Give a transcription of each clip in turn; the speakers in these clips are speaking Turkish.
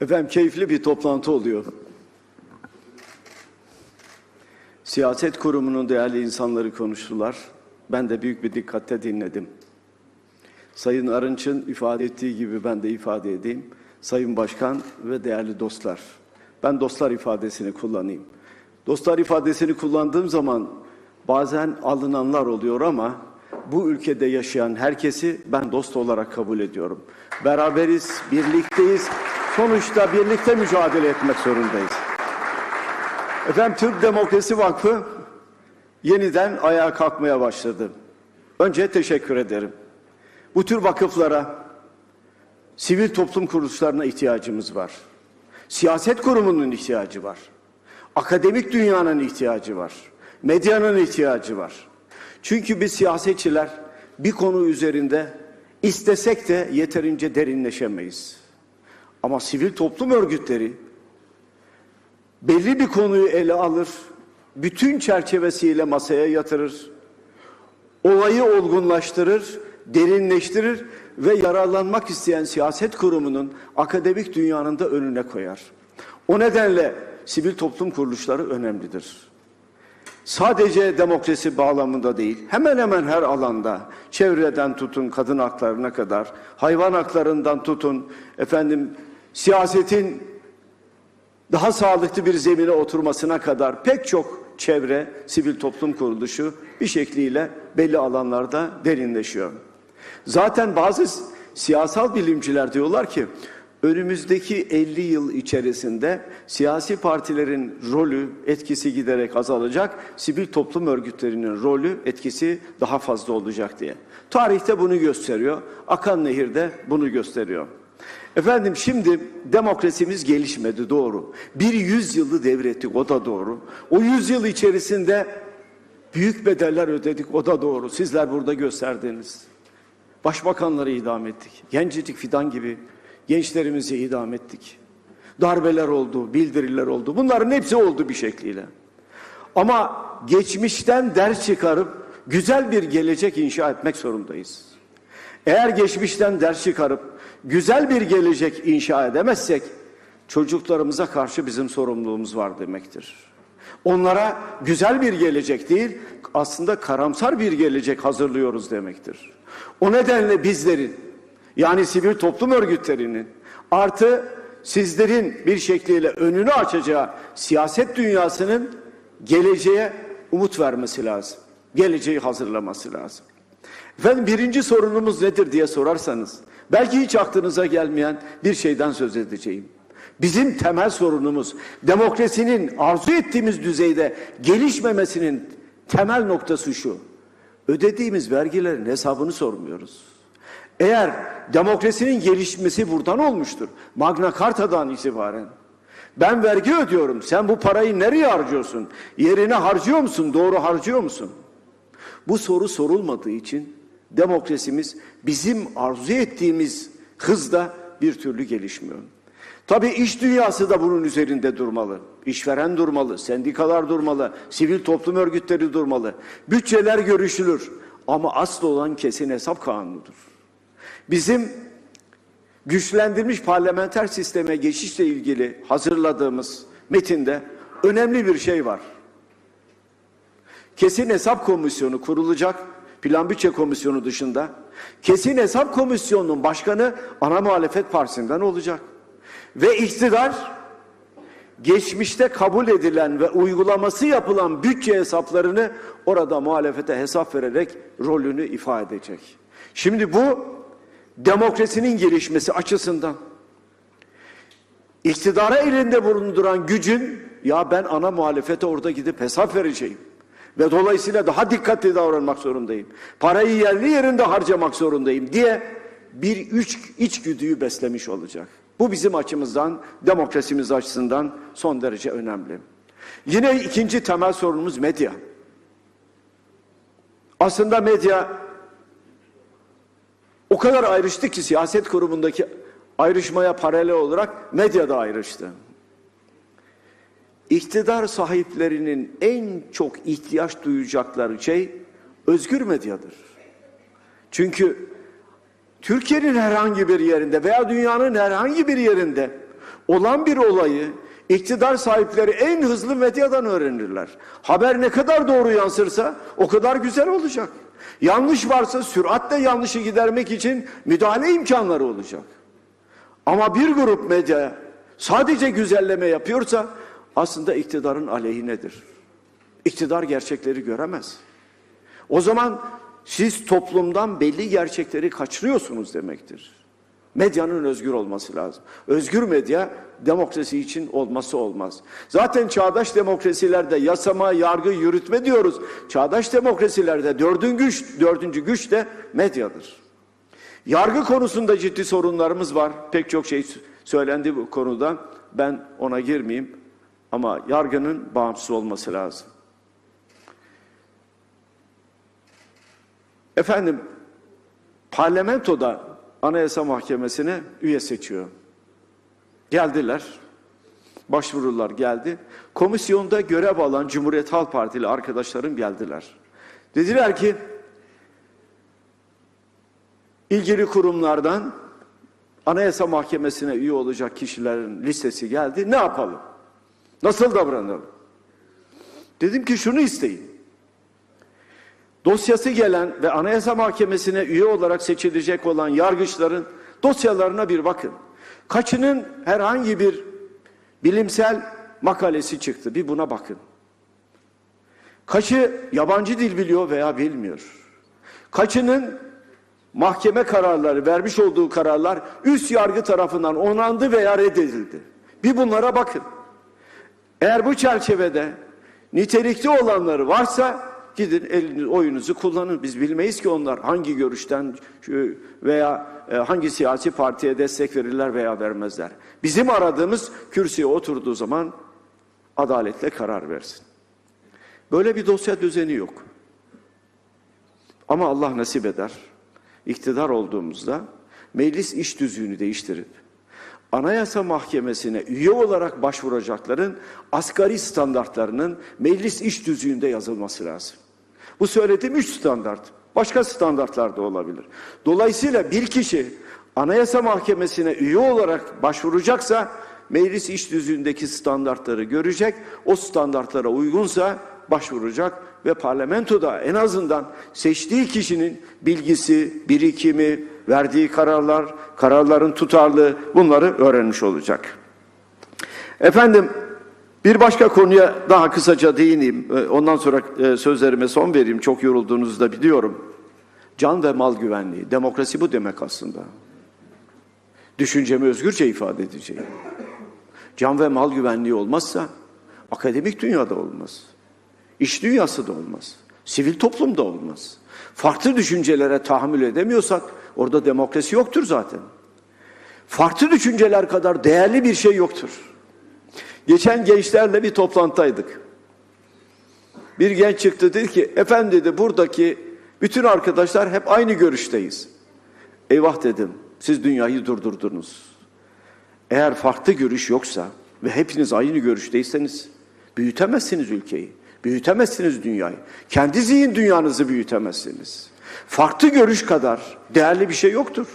Efendim keyifli bir toplantı oluyor. Siyaset kurumunun değerli insanları konuştular. Ben de büyük bir dikkatle dinledim. Sayın Arınç'ın ifade ettiği gibi ben de ifade edeyim. Sayın Başkan ve değerli dostlar. Ben dostlar ifadesini kullanayım. Dostlar ifadesini kullandığım zaman bazen alınanlar oluyor ama bu ülkede yaşayan herkesi ben dost olarak kabul ediyorum. Beraberiz, birlikteyiz. Sonuçta birlikte mücadele etmek zorundayız. Efendim Türk Demokrasi Vakfı yeniden ayağa kalkmaya başladı. Önce teşekkür ederim. Bu tür vakıflara, sivil toplum kuruluşlarına ihtiyacımız var. Siyaset kurumunun ihtiyacı var. Akademik dünyanın ihtiyacı var. Medyanın ihtiyacı var. Çünkü biz siyasetçiler bir konu üzerinde istesek de yeterince derinleşemeyiz. Ama sivil toplum örgütleri belli bir konuyu ele alır, bütün çerçevesiyle masaya yatırır, olayı olgunlaştırır, derinleştirir ve yararlanmak isteyen siyaset kurumunun akademik dünyanın da önüne koyar. O nedenle sivil toplum kuruluşları önemlidir. Sadece demokrasi bağlamında değil, hemen hemen her alanda, çevreden tutun kadın haklarına kadar, hayvan haklarından tutun, efendim siyasetin daha sağlıklı bir zemine oturmasına kadar pek çok çevre, sivil toplum kuruluşu bir şekliyle belli alanlarda derinleşiyor. Zaten bazı siyasal bilimciler diyorlar ki önümüzdeki 50 yıl içerisinde siyasi partilerin rolü, etkisi giderek azalacak, sivil toplum örgütlerinin rolü, etkisi daha fazla olacak diye. Tarihte bunu gösteriyor, Akan Nehir de bunu gösteriyor. Efendim şimdi demokrasimiz gelişmedi doğru. Bir yüzyılı devrettik o da doğru. O yüzyıl içerisinde büyük bedeller ödedik o da doğru. Sizler burada gösterdiniz. Başbakanları idam ettik. Gencecik fidan gibi gençlerimizi idam ettik. Darbeler oldu, bildiriler oldu. Bunların hepsi oldu bir şekliyle. Ama geçmişten ders çıkarıp güzel bir gelecek inşa etmek zorundayız. Eğer geçmişten ders çıkarıp güzel bir gelecek inşa edemezsek çocuklarımıza karşı bizim sorumluluğumuz var demektir. Onlara güzel bir gelecek değil, aslında karamsar bir gelecek hazırlıyoruz demektir. O nedenle bizlerin yani sivil toplum örgütlerinin artı sizlerin bir şekliyle önünü açacağı siyaset dünyasının geleceğe umut vermesi lazım. Geleceği hazırlaması lazım. Efendim birinci sorunumuz nedir diye sorarsanız belki hiç aklınıza gelmeyen bir şeyden söz edeceğim. Bizim temel sorunumuz demokrasinin arzu ettiğimiz düzeyde gelişmemesinin temel noktası şu. Ödediğimiz vergilerin hesabını sormuyoruz. Eğer demokrasinin gelişmesi buradan olmuştur. Magna Carta'dan itibaren. Ben vergi ödüyorum. Sen bu parayı nereye harcıyorsun? Yerine harcıyor musun? Doğru harcıyor musun? Bu soru sorulmadığı için demokrasimiz bizim arzu ettiğimiz hızda bir türlü gelişmiyor. Tabii iş dünyası da bunun üzerinde durmalı. İşveren durmalı, sendikalar durmalı, sivil toplum örgütleri durmalı. Bütçeler görüşülür ama asıl olan kesin hesap kanunudur. Bizim güçlendirilmiş parlamenter sisteme geçişle ilgili hazırladığımız metinde önemli bir şey var. Kesin hesap komisyonu kurulacak. Plan bütçe komisyonu dışında. Kesin hesap komisyonunun başkanı ana muhalefet partisinden olacak. Ve iktidar geçmişte kabul edilen ve uygulaması yapılan bütçe hesaplarını orada muhalefete hesap vererek rolünü ifade edecek. Şimdi bu demokrasinin gelişmesi açısından iktidara elinde bulunduran gücün ya ben ana muhalefete orada gidip hesap vereceğim ve dolayısıyla daha dikkatli davranmak zorundayım. Parayı yerli yerinde harcamak zorundayım diye bir üç içgüdüyü beslemiş olacak. Bu bizim açımızdan, demokrasimiz açısından son derece önemli. Yine ikinci temel sorunumuz medya. Aslında medya o kadar ayrıştı ki siyaset kurumundaki ayrışmaya paralel olarak medya da ayrıştı. İktidar sahiplerinin en çok ihtiyaç duyacakları şey özgür medyadır. Çünkü Türkiye'nin herhangi bir yerinde veya dünyanın herhangi bir yerinde olan bir olayı iktidar sahipleri en hızlı medyadan öğrenirler. Haber ne kadar doğru yansırsa o kadar güzel olacak. Yanlış varsa süratle yanlışı gidermek için müdahale imkanları olacak. Ama bir grup medya sadece güzelleme yapıyorsa aslında iktidarın aleyhinedir. İktidar gerçekleri göremez. O zaman siz toplumdan belli gerçekleri kaçırıyorsunuz demektir. Medyanın özgür olması lazım. Özgür medya demokrasi için olması olmaz. Zaten çağdaş demokrasilerde yasama, yargı, yürütme diyoruz. Çağdaş demokrasilerde dördüncü güç, dördüncü güç de medyadır. Yargı konusunda ciddi sorunlarımız var. Pek çok şey söylendi bu konuda. Ben ona girmeyeyim. Ama yargının bağımsız olması lazım. Efendim, parlamentoda Anayasa Mahkemesi'ne üye seçiyor. Geldiler, başvurular geldi. Komisyonda görev alan Cumhuriyet Halk Partili arkadaşlarım geldiler. Dediler ki, ilgili kurumlardan Anayasa Mahkemesi'ne üye olacak kişilerin listesi geldi. Ne yapalım? Nasıl davranalım? Dedim ki şunu isteyin. Dosyası gelen ve Anayasa Mahkemesi'ne üye olarak seçilecek olan yargıçların dosyalarına bir bakın. Kaçının herhangi bir bilimsel makalesi çıktı. Bir buna bakın. Kaçı yabancı dil biliyor veya bilmiyor. Kaçının mahkeme kararları, vermiş olduğu kararlar üst yargı tarafından onandı veya reddedildi. Bir bunlara bakın. Eğer bu çerçevede nitelikli olanları varsa gidin eliniz oyunuzu kullanın. Biz bilmeyiz ki onlar hangi görüşten veya e, hangi siyasi partiye destek verirler veya vermezler. Bizim aradığımız kürsüye oturduğu zaman adaletle karar versin. Böyle bir dosya düzeni yok. Ama Allah nasip eder. İktidar olduğumuzda meclis iş düzüğünü değiştirip Anayasa Mahkemesi'ne üye olarak başvuracakların asgari standartlarının meclis iş düzüğünde yazılması lazım. Bu söylediğim üç standart. Başka standartlar da olabilir. Dolayısıyla bir kişi Anayasa Mahkemesi'ne üye olarak başvuracaksa meclis iş düzüğündeki standartları görecek. O standartlara uygunsa başvuracak ve parlamentoda en azından seçtiği kişinin bilgisi, birikimi, verdiği kararlar, kararların tutarlı bunları öğrenmiş olacak. Efendim bir başka konuya daha kısaca değineyim. Ee, Ondan sonra e, sözlerime son vereyim. Çok yorulduğunuzu da biliyorum. Can ve mal güvenliği. Demokrasi bu demek aslında. Düşüncemi özgürce ifade edeceğim. Can ve mal güvenliği olmazsa akademik dünyada olmaz. İş dünyası da olmaz. Sivil toplumda olmaz. Farklı düşüncelere tahammül edemiyorsak orada demokrasi yoktur zaten. Farklı düşünceler kadar değerli bir şey yoktur. Geçen gençlerle bir toplantıdaydık. Bir genç çıktı dedi ki efendim dedi buradaki bütün arkadaşlar hep aynı görüşteyiz. Eyvah dedim siz dünyayı durdurdunuz. Eğer farklı görüş yoksa ve hepiniz aynı görüşteyseniz büyütemezsiniz ülkeyi. Büyütemezsiniz dünyayı. Kendi zihin dünyanızı büyütemezsiniz. Farklı görüş kadar değerli bir şey yoktur.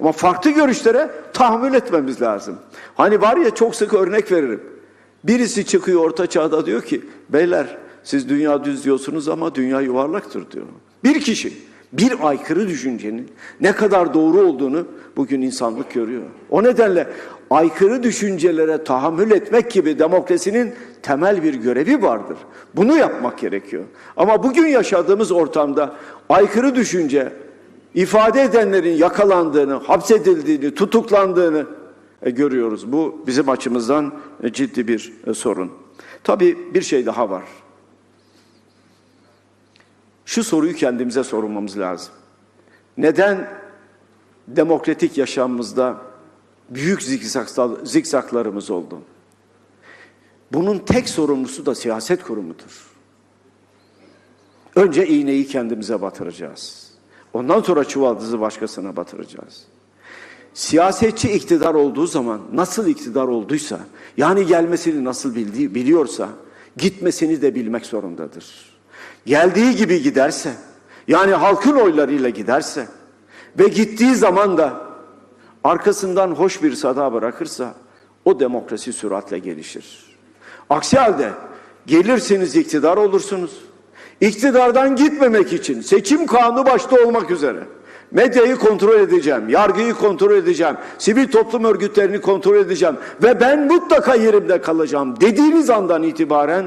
Ama farklı görüşlere tahammül etmemiz lazım. Hani var ya çok sık örnek veririm. Birisi çıkıyor orta çağda diyor ki beyler siz dünya düz diyorsunuz ama dünya yuvarlaktır diyor. Bir kişi bir aykırı düşüncenin ne kadar doğru olduğunu bugün insanlık görüyor. O nedenle aykırı düşüncelere tahammül etmek gibi demokrasinin temel bir görevi vardır. Bunu yapmak gerekiyor. Ama bugün yaşadığımız ortamda aykırı düşünce ifade edenlerin yakalandığını, hapsedildiğini, tutuklandığını görüyoruz. Bu bizim açımızdan e, ciddi bir e, sorun. Tabii bir şey daha var. Şu soruyu kendimize sormamız lazım. Neden demokratik yaşamımızda büyük zikzaklarımız oldu? Bunun tek sorumlusu da siyaset kurumudur. Önce iğneyi kendimize batıracağız. Ondan sonra çuvaldızı başkasına batıracağız. Siyasetçi iktidar olduğu zaman nasıl iktidar olduysa yani gelmesini nasıl bildiği, biliyorsa gitmesini de bilmek zorundadır. Geldiği gibi giderse yani halkın oylarıyla giderse ve gittiği zaman da arkasından hoş bir sada bırakırsa o demokrasi süratle gelişir. Aksi halde gelirsiniz iktidar olursunuz. İktidardan gitmemek için seçim kanunu başta olmak üzere medyayı kontrol edeceğim, yargıyı kontrol edeceğim, sivil toplum örgütlerini kontrol edeceğim ve ben mutlaka yerimde kalacağım dediğiniz andan itibaren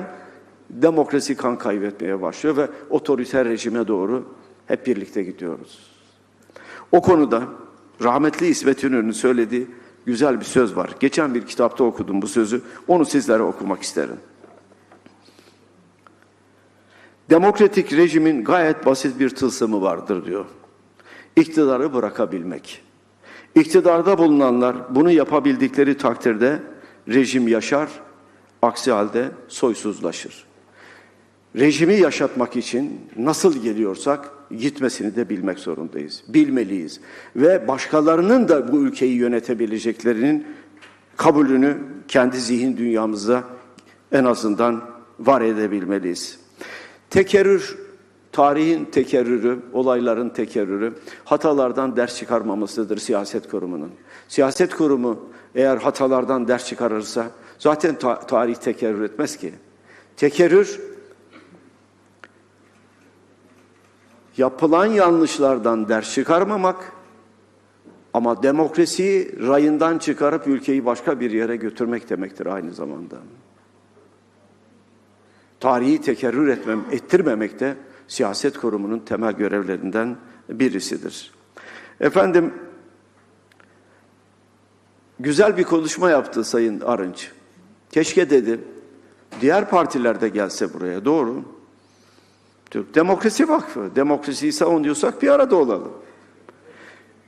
demokrasi kan kaybetmeye başlıyor ve otoriter rejime doğru hep birlikte gidiyoruz. O konuda rahmetli İsmet İnönü'nün söylediği güzel bir söz var. Geçen bir kitapta okudum bu sözü. Onu sizlere okumak isterim. Demokratik rejimin gayet basit bir tılsımı vardır diyor. İktidarı bırakabilmek. İktidarda bulunanlar bunu yapabildikleri takdirde rejim yaşar, aksi halde soysuzlaşır. Rejimi yaşatmak için nasıl geliyorsak gitmesini de bilmek zorundayız. Bilmeliyiz. Ve başkalarının da bu ülkeyi yönetebileceklerinin kabulünü kendi zihin dünyamızda en azından var edebilmeliyiz. Tekerrür, tarihin tekerrürü, olayların tekerrürü, hatalardan ders çıkarmamasıdır siyaset kurumunun. Siyaset kurumu eğer hatalardan ders çıkarırsa zaten ta- tarih tekerrür etmez ki. Tekerrür yapılan yanlışlardan ders çıkarmamak ama demokrasiyi rayından çıkarıp ülkeyi başka bir yere götürmek demektir aynı zamanda. Tarihi tekerrür etmem, ettirmemek de siyaset kurumunun temel görevlerinden birisidir. Efendim, güzel bir konuşma yaptı Sayın Arınç. Keşke dedi, diğer partiler de gelse buraya, doğru. Türk Demokrasi Vakfı, demokrasiyi savunuyorsak bir arada olalım.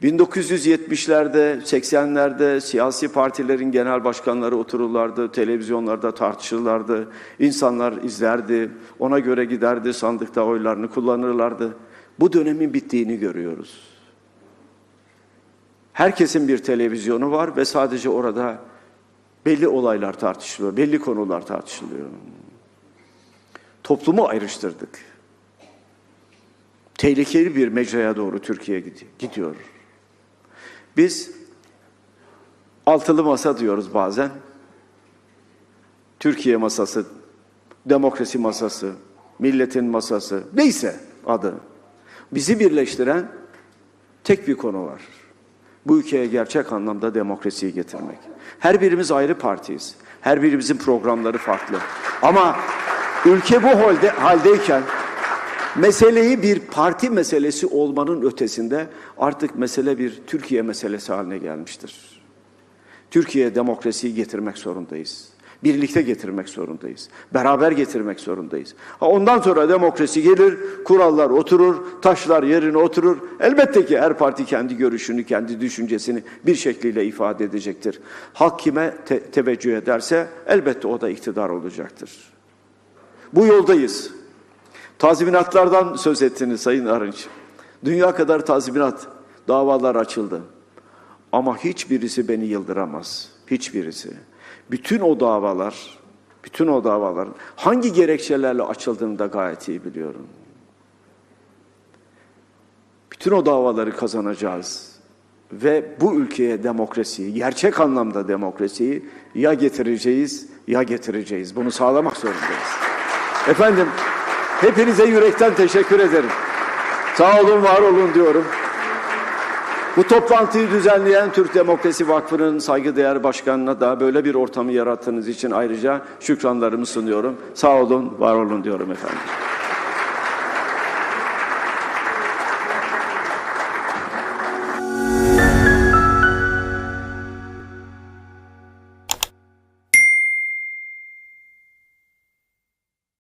1970'lerde, 80'lerde siyasi partilerin genel başkanları otururlardı, televizyonlarda tartışırlardı, insanlar izlerdi, ona göre giderdi, sandıkta oylarını kullanırlardı. Bu dönemin bittiğini görüyoruz. Herkesin bir televizyonu var ve sadece orada belli olaylar tartışılıyor, belli konular tartışılıyor. Toplumu ayrıştırdık. Tehlikeli bir mecraya doğru Türkiye gidiyor. Biz altılı masa diyoruz bazen. Türkiye masası, demokrasi masası, milletin masası, neyse adı. Bizi birleştiren tek bir konu var. Bu ülkeye gerçek anlamda demokrasiyi getirmek. Her birimiz ayrı partiyiz. Her birimizin programları farklı. Ama ülke bu halde, haldeyken meseleyi bir parti meselesi olmanın ötesinde artık mesele bir Türkiye meselesi haline gelmiştir. Türkiye'ye demokrasiyi getirmek zorundayız. Birlikte getirmek zorundayız. Beraber getirmek zorundayız. Ha ondan sonra demokrasi gelir, kurallar oturur, taşlar yerine oturur. Elbette ki her parti kendi görüşünü, kendi düşüncesini bir şekliyle ifade edecektir. Halk kime te- teveccüh ederse elbette o da iktidar olacaktır. Bu yoldayız. Tazminatlardan söz ettiniz Sayın Arınç. Dünya kadar tazminat davalar açıldı. Ama hiçbirisi beni yıldıramaz. Hiçbirisi. Bütün o davalar, bütün o davaların hangi gerekçelerle açıldığını da gayet iyi biliyorum. Bütün o davaları kazanacağız. Ve bu ülkeye demokrasiyi, gerçek anlamda demokrasiyi ya getireceğiz ya getireceğiz. Bunu sağlamak zorundayız. Efendim, hepinize yürekten teşekkür ederim. Sağ olun, var olun diyorum. Bu toplantıyı düzenleyen Türk Demokrasi Vakfı'nın saygıdeğer başkanına da böyle bir ortamı yarattığınız için ayrıca şükranlarımı sunuyorum. Sağ olun, var olun diyorum efendim.